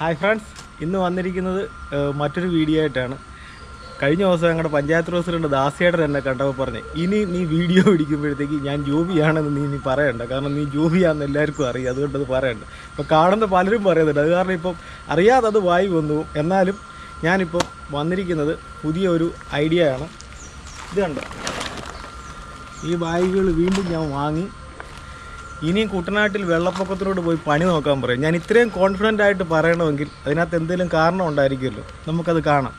Hi friends ഇന്ന് വന്നിരിക്കുന്നത് മറ്റൊരു വീഡിയോ ആയിട്ടാണ്. കഴിഞ്ഞ ദിവസം ഞങ്ങളുടെ പഞ്ചായത്ത് പ്രസിഡന്റ് ദാസിയേട്ടൻ എന്നെ കണ്ടപ്പോൾ പറഞ്ഞു ഇനി നീ വീഡിയോ പിടിക്കുമ്പോഴത്തേക്ക് ഞാൻ ജോബിയാണെന്ന് നീ നീ പറയണ്ട. കാരണം നീ ജോബിയാണെന്ന് എല്ലാവർക്കും അറിയാം അതുകൊണ്ട് അത് പറയണ്ട. ഇപ്പോൾ കാണുന്ന പലരും പറയുന്നുണ്ട് അത് കാരണം ഇപ്പം അറിയാതെ അത് വായി വന്നു. എന്നാലും ഞാനിപ്പോൾ വന്നിരിക്കുന്നത് പുതിയ ഒരു ഐഡിയ ആണ്. ഇത് കണ്ടോ? ഈ ബാഗുകൾ വീണ്ടും ഞാൻ വാങ്ങി. ഇനിയും കുട്ടനാട്ടിൽ വെള്ളപ്പൊക്കത്തിലോട്ട് പോയി പണി നോക്കാൻ പറയും. ഞാൻ ഇത്രയും കോൺഫിഡന്റ് ആയിട്ട് പറയണമെങ്കിൽ അതിനകത്ത് എന്തെങ്കിലും കാരണം ഉണ്ടായിരിക്കുമല്ലോ. നമുക്കത് കാണാം.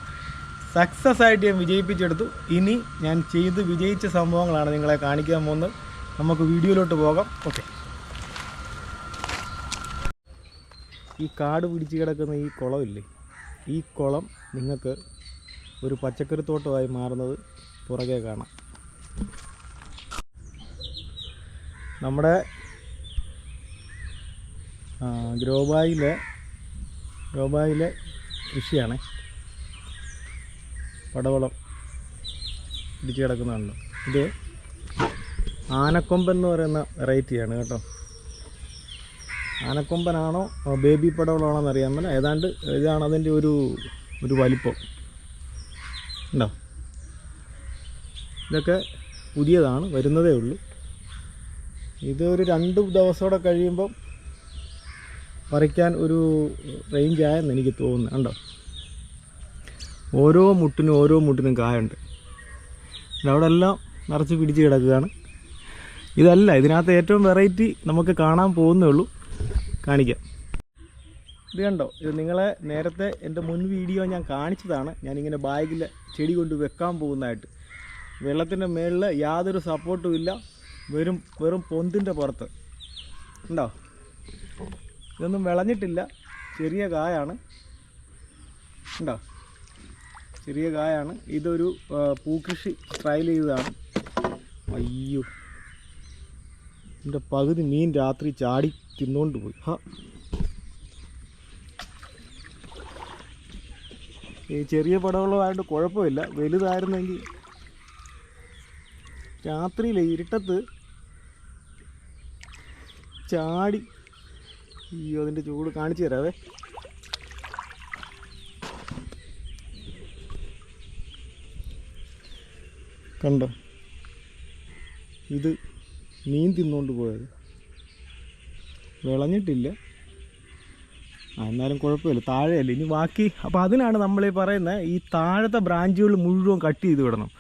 സക്സസ് ആയിട്ട് ഞാൻ വിജയിപ്പിച്ചെടുത്തു. ഇനി ഞാൻ ചെയ്ത് വിജയിച്ച സംഭവങ്ങളാണ് നിങ്ങളെ കാണിക്കാൻ പോകുന്നത്. നമുക്ക് വീഡിയോയിലോട്ട് പോകാം. ഓക്കെ ഈ കാട് പിടിച്ച് കിടക്കുന്ന ഈ കുളമില്ലേ? ഈ കുളം നിങ്ങൾക്ക് ഒരു പച്ചക്കറിത്തോട്ടമായി മാറുന്നത് പുറകെ കാണാം. നമ്മുടെ ഗ്രോബായിലെ ഗ്രോബായിലെ കൃഷിയാണ്. പടവളം ഇടിച്ച് കിടക്കുന്നുണ്ട് ഇത് ആനക്കൊമ്പൻ എന്ന് പറയുന്ന വെറൈറ്റിയാണ് കേട്ടോ. ആനക്കൊമ്പനാണോ ബേബി പടവളമാണോ എന്നറിയാൻ പറ്റില്ല ഏതാണ്ട് ഇതാണ് അതിന്റെ ഒരു ഒരു വലിപ്പം. ഉണ്ടോ? ഇതൊക്കെ പുതിയതാണ് വരുന്നതേ ഉള്ളൂ. ഇത് ഒരു രണ്ട് ദിവസമൂടെ കഴിയുമ്പം പറിക്കാൻ ഒരു റേഞ്ച് ആയെന്ന് എനിക്ക് തോന്നുന്നു കണ്ടോ? ഓരോ മുട്ടിനും ഓരോ മുട്ടിനും കായുണ്ട്. അവിടെ എല്ലാം നിറച്ച് പിടിച്ച് കിടക്കുകയാണ്. ഇതല്ല ഇതിനകത്ത് ഏറ്റവും വെറൈറ്റി നമുക്ക് കാണാൻ പോകുന്നേ ഉള്ളൂ. കാണിക്കാം. ഇത് കണ്ടോ? ഇത് നിങ്ങളെ നേരത്തെ എന്റെ മുൻ വീഡിയോ ഞാൻ കാണിച്ചതാണ്. ഞാനിങ്ങനെ ബാഗിൽ ചെടി കൊണ്ട് വെക്കാൻ പോകുന്നതായിട്ട്. വെള്ളത്തിന്റെ മേളിൽ യാതൊരു സപ്പോർട്ടും ഇല്ല. വെറും വെറും പൊന്തിന്റെ പുറത്ത്. ഉണ്ടോ ഇതൊന്നും വിളഞ്ഞിട്ടില്ല. ചെറിയ കായാണ്. ഉണ്ടോ ചെറിയ കായാണ്. ഇതൊരു പൂക്കൃഷി ട്രയൽ ചെയ്തതാണ്. അയ്യോ. എന്റെ പകുതി മീൻ രാത്രി ചാടി തിന്നുകൊണ്ട് പോയി. ഹാ. ഈ ചെറിയ പടവളമായിട്ട് കുഴപ്പമില്ല. വലുതായിരുന്നെങ്കിൽ രാത്രിയിലെ ഇരുട്ടത്ത് ചാടി അയ്യോ അതിന്റെ ചൂട് കാണിച്ചു തരാവേ. കണ്ടോ? ഇത് മീൻ തിന്നുകൊണ്ട് പോയത്. വിളഞ്ഞിട്ടില്ല. ആ എന്നാലും കുഴപ്പമില്ല. താഴെയല്ല? ഇനി ബാക്കി അപ്പോൾ അതിനാണ് നമ്മൾ ഈ പറയുന്നത് ഈ താഴത്തെ ബ്രാഞ്ചുകൾ മുഴുവൻ കട്ട് ചെയ്ത് വിടണം.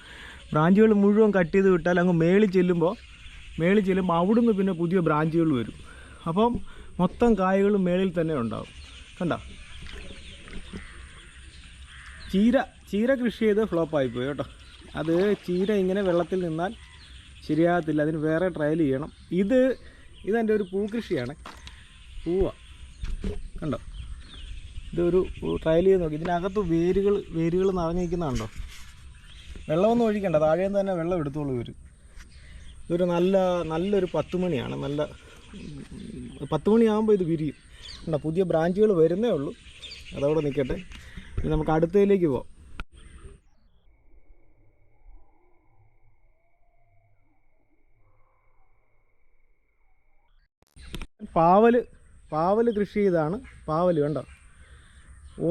ബ്രാഞ്ചുകൾ മുഴുവൻ കട്ട് ചെയ്ത് വിട്ടാൽ അങ്ങ് മേളിൽ ചെല്ലുമ്പോൾ മേളിൽ ചെല്ലുമ്പോൾ അവിടുന്ന് പിന്നെ പുതിയ ബ്രാഞ്ചുകൾ വരും. അപ്പം മൊത്തം കായകളും മേളിൽ തന്നെ ഉണ്ടാവും. കണ്ട? ചീര ചീര കൃഷി ചെയ്ത് ഫ്ലോപ്പായിപ്പോയി കേട്ടോ. അത് ചീര ഇങ്ങനെ വെള്ളത്തിൽ നിന്നാൽ ശരിയാകത്തില്ല. അതിന് വേറെ ട്രയൽ ചെയ്യണം. ഇത് ഇതെന്റെ ഒരു പൂക്കൃഷിയാണ്. പൂവ. കണ്ടോ? ഇതൊരു ട്രയൽ ചെയ്ത് നോക്കി. ഇതിനകത്ത് വേരുകൾ വേരുകൾ നിറഞ്ഞിരിക്കുന്നതാണോ വെള്ളമൊന്നും ഒഴിക്കണ്ട. താഴേന്ന് തന്നെ വെള്ളം എടുത്തോളൂ ഇവർ ഇതൊരു നല്ല നല്ലൊരു പത്ത് മണിയാണ്. നല്ല പത്ത് മണിയാകുമ്പോൾ ഇത് വിരിയും. കണ്ടോ പുതിയ ബ്രാഞ്ചുകൾ വരുന്നേ ഉള്ളൂ. അതവിടെ നിൽക്കട്ടെ ഇനി നമുക്ക് അടുത്തതിലേക്ക് പോവാം. പാവൽ പാവൽ കൃഷി ചെയ്താണ് പാവൽ കണ്ടോ?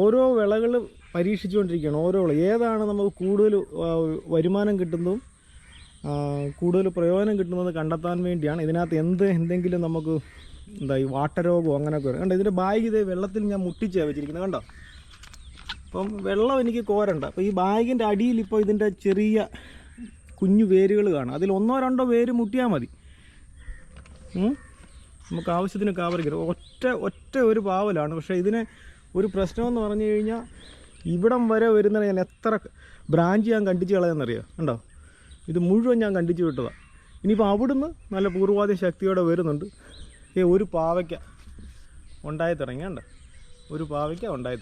ഓരോ വിളകൾ പരീക്ഷിച്ചുകൊണ്ടിരിക്കുകയാണ് ഓരോ ഏതാണ് നമുക്ക് കൂടുതൽ വരുമാനം കിട്ടുന്നതും കൂടുതൽ പ്രയോജനം കിട്ടുന്നത് കണ്ടെത്താൻ വേണ്ടിയാണ്. ഇതിനകത്ത് എന്ത് എന്തെങ്കിലും നമുക്ക് എന്താ ഈ വാട്ടരോഗമോ അങ്ങനെയൊക്കെ വരും. കണ്ടോ ഇതിന്റെ ബാഗ് ഇതേ വെള്ളത്തിൽ ഞാൻ മുട്ടിച്ചാണ് വെച്ചിരിക്കുന്നത്. കണ്ടോ? അപ്പം വെള്ളം എനിക്ക് കോരണ്ട. അപ്പോൾ ഈ ബാഗിന്റെ അടിയിൽ ഇപ്പോൾ ഇതിന്റെ ചെറിയ കുഞ്ഞു വേരുകൾ കാണാം. അതിൽ ഒന്നോ രണ്ടോ വേര് മുട്ടിയാൽ മതി. നമുക്ക് ആവശ്യത്തിന് കാവറിക്കരുത് ഒറ്റ ഒറ്റ ഒരു പാവലാണ്. പക്ഷേ ഇതിന് ഒരു പ്രശ്നമെന്ന് പറഞ്ഞു കഴിഞ്ഞാൽ ഇവിടം വരെ വരുന്ന ഞാൻ എത്ര ബ്രാഞ്ച് ഞാൻ കണ്ടിച്ച് കളയാമെന്നറിയാം കണ്ടോ? ഇത് മുഴുവൻ ഞാൻ കണ്ടിച്ചു വിട്ടതാണ് ഇനിയിപ്പോൾ അവിടുന്ന് നല്ല പൂർവാധി ശക്തിയോടെ വരുന്നുണ്ട്. ഏ ഒരു പാവയ്ക്ക ഉണ്ടായി തുടങ്ങി കണ്ടോ? ഒരു പാവയ്ക്ക ഉണ്ടായി